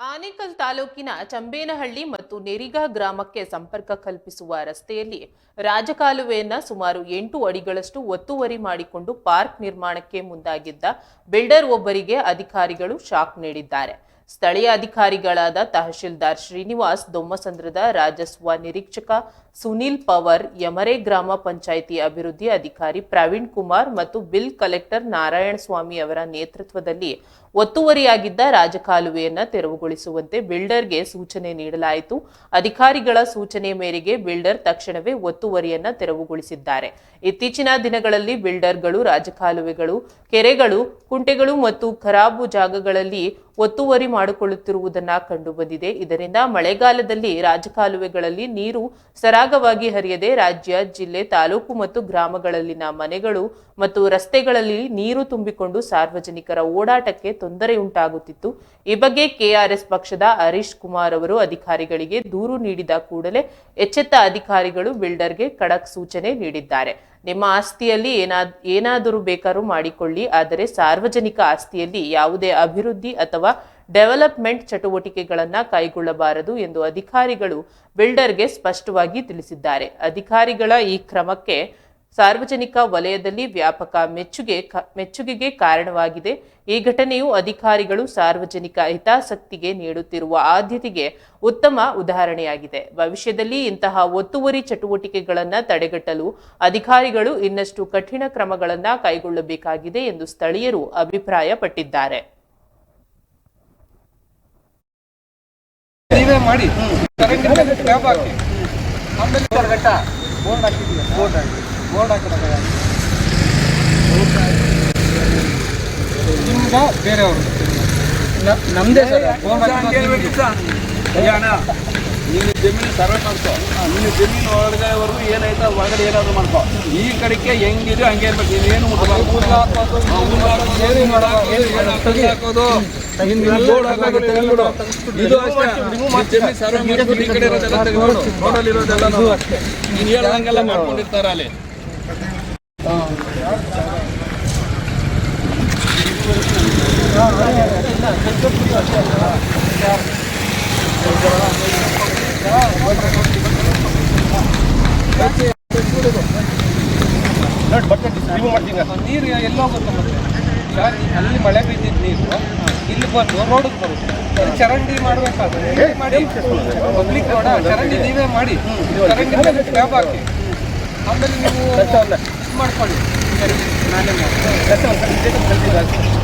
ಆನೇಕಲ್ ತಾಲೂಕಿನ ಚಂಬೇನಹಳ್ಳಿ ಮತ್ತು ನೆರಿಗಾ ಗ್ರಾಮಕ್ಕೆ ಸಂಪರ್ಕ ಕಲ್ಪಿಸುವ ರಸ್ತೆಯಲ್ಲಿ ರಾಜಕಾಲುವೆಯನ್ನ ಸುಮಾರು ಎಂಟು ಅಡಿಗಳಷ್ಟು ಒತ್ತುವರಿ ಮಾಡಿಕೊಂಡು ಪಾರ್ಕ್ ನಿರ್ಮಾಣಕ್ಕೆ ಮುಂದಾಗಿದ್ದ ಬಿಲ್ಡರ್ ಒಬ್ಬರಿಗೆ ಅಧಿಕಾರಿಗಳು ಶಾಕ್ ನೀಡಿದ್ದಾರೆ. ಸ್ಥಳೀಯ ಅಧಿಕಾರಿಗಳಾದ ತಹಶೀಲ್ದಾರ್ ಶ್ರೀನಿವಾಸ್ ದೊಮ್ಮಸಂದ್ರದ ರಾಜಸ್ವ ನಿರೀಕ್ಷಕ ಸುನೀಲ್ ಪವರ್, ಯಮರೆ ಗ್ರಾಮ ಪಂಚಾಯಿತಿ ಅಭಿವೃದ್ಧಿ ಅಧಿಕಾರಿ ಪ್ರವೀಣ್ ಕುಮಾರ್ ಮತ್ತು ಬಿಲ್ ಕಲೆಕ್ಟರ್ ನಾರಾಯಣ ಸ್ವಾಮಿ ಅವರ ನೇತೃತ್ವದಲ್ಲಿ ಒತ್ತುವರಿಯಾಗಿದ್ದ ರಾಜಕಾಲುವೆಯನ್ನು ತೆರವುಗೊಳಿಸುವಂತೆ ಬಿಲ್ಡರ್ಗೆ ಸೂಚನೆ ನೀಡಲಾಯಿತು. ಅಧಿಕಾರಿಗಳ ಸೂಚನೆ ಮೇರೆಗೆ ಬಿಲ್ಡರ್ ತಕ್ಷಣವೇ ಒತ್ತುವರಿಯನ್ನ ತೆರವುಗೊಳಿಸಿದ್ದಾರೆ. ಇತ್ತೀಚಿನ ದಿನಗಳಲ್ಲಿ ಬಿಲ್ಡರ್ಗಳು, ರಾಜಕಾಲುವೆಗಳು, ಕೆರೆಗಳು, ಕುಂಟೆಗಳು ಮತ್ತು ಖರಾಬು ಜಾಗಗಳಲ್ಲಿ ಒತ್ತುವರಿ ಮಾಡಿಕೊಳ್ಳುತ್ತಿರುವುದನ್ನ ಕಂಡುಬಂದಿದೆ. ಇದರಿಂದ ಮಳೆಗಾಲದಲ್ಲಿ ರಾಜಕಾಲುವೆಗಳಲ್ಲಿ ನೀರು ಸರಾಗವಾಗಿ ಹರಿಯದೆ ರಾಜ್ಯ, ಜಿಲ್ಲೆ, ತಾಲೂಕು ಮತ್ತು ಗ್ರಾಮಗಳಲ್ಲಿನ ಮನೆಗಳು ಮತ್ತು ರಸ್ತೆಗಳಲ್ಲಿ ನೀರು ತುಂಬಿಕೊಂಡು ಸಾರ್ವಜನಿಕರ ಓಡಾಟಕ್ಕೆ ತೊಂದರೆ ಉಂಟಾಗುತ್ತಿತ್ತು. ಈ ಬಗ್ಗೆ ಕೆಆರ್ಎಸ್ ಪಕ್ಷದ ಹರೀಶ್ ಕುಮಾರ್ ಅವರು ಅಧಿಕಾರಿಗಳಿಗೆ ದೂರು ನೀಡಿದ ಕೂಡಲೇ ಎಚ್ಚೆತ್ತ ಅಧಿಕಾರಿಗಳು ಬಿಲ್ಡರ್ಗೆ ಖಡಕ್ ಸೂಚನೆ ನೀಡಿದ್ದಾರೆ. ನಿಮ್ಮ ಆಸ್ತಿಯಲ್ಲಿ ಏನಾದ್, ಏನಾದರೂ ಬೇಕಾದ್ರೂ ಮಾಡಿಕೊಳ್ಳಿ, ಆದರೆ ಸಾರ್ವಜನಿಕ ಆಸ್ತಿಯಲ್ಲಿ ಯಾವುದೇ ಅಭಿವೃದ್ಧಿ ಅಥವಾ ಡೆವಲಪ್ಮೆಂಟ್ ಚಟುವಟಿಕೆಗಳನ್ನು ಕೈಗೊಳ್ಳಬಾರದು ಎಂದು ಅಧಿಕಾರಿಗಳು ಬಿಲ್ಡರ್ಗೆ ಸ್ಪಷ್ಟವಾಗಿ ತಿಳಿಸಿದ್ದಾರೆ. ಅಧಿಕಾರಿಗಳ ಈ ಕ್ರಮಕ್ಕೆ ಸಾರ್ವಜನಿಕ ವಲಯದಲ್ಲಿ ವ್ಯಾಪಕ ಮೆಚ್ಚುಗೆ ಮೆಚ್ಚುಗೆಗೆ ಕಾರಣವಾಗಿದೆ. ಈ ಘಟನೆಯು ಅಧಿಕಾರಿಗಳು ಸಾರ್ವಜನಿಕ ಹಿತಾಸಕ್ತಿಗೆ ನೀಡುತ್ತಿರುವ ಆದ್ಯತೆಗೆ ಉತ್ತಮ ಉದಾಹರಣೆಯಾಗಿದೆ. ಭವಿಷ್ಯದಲ್ಲಿ ಇಂತಹ ಒತ್ತುವರಿ ಚಟುವಟಿಕೆಗಳನ್ನು ತಡೆಗಟ್ಟಲು ಅಧಿಕಾರಿಗಳು ಇನ್ನಷ್ಟು ಕಠಿಣ ಕ್ರಮಗಳನ್ನು ಕೈಗೊಳ್ಳಬೇಕಾಗಿದೆ ಎಂದು ಸ್ಥಳೀಯರು ಅಭಿಪ್ರಾಯಪಟ್ಟಿದ್ದಾರೆ. ಮಾಡಿ. ಬೋರ್ಡ್ ಹಾಕಿದಾಗ ನಿಮ್ಗ ಬೇರೆಯವರು. ನಮ್ದೇ ಸರ್ ಬೋರ್ಡ್ ನೀನು ಜಮೀನು ಸರ್ವೆ ಮಾಡ್ಕೋ. ನೀನು ಜಮೀನು ಒಳಗಡೆವರೆಗೂ ಏನೈತೆ ಒಳಗಡೆ ಏನಾದ್ರು ಮಾಡ್ಕೋ. ಈ ಕಡೆಗೆ ಹೆಂಗಿದೆ ಹಂಗೆ ಇರ್ಬೇಕು ಇದು. ಏನು ಹಾಕೋದು ಇದು ಅಷ್ಟೇ. ಜಮೀನು ಸರ್ವೆ ಈ ಕಡೆ ಇರೋದೆಲ್ಲ ತೆಗೆದ್ಬಿಡು. ರೋಡಲ್ಲಿ ಇರೋದೆಲ್ಲ ನೀನು ಹೇಳ್ದಂಗೆಲ್ಲ ಮಾಡ್ಕೊಂಡಿರ್ತಾರ ಅಲ್ಲಿ. ನೀರು ಎಲ್ಲೋ ಹೋಗುತ್ತೆ ಮತ್ತೆ. ಅಲ್ಲಿ ಮಳೆ ಬಿದ್ದಿದ್ದು ನೀರು ಇಲ್ಲಿ ಬಂದು ರೋಡಿಗೆ ಬರುತ್ತೆ. ಚರಂಡಿ ಮಾಡಬೇಕಾದ್ರೆ ಮಾಡಿ ಪಬ್ಲಿಕ್ ರೋಡ ಚರಂಡಿ ನೀವೇ ಮಾಡಿ. ಚರಂಡಿ ಮೇಲೆ ಟ್ಯಾಪ್ ಹಾಕಿ. ಆಮೇಲೆ ನೀವು ಮಾಡ್ಕೊಳ್ಳಿ. ಸರಿ ನಾನೇ ಮಾಡ್ತೀನಿ.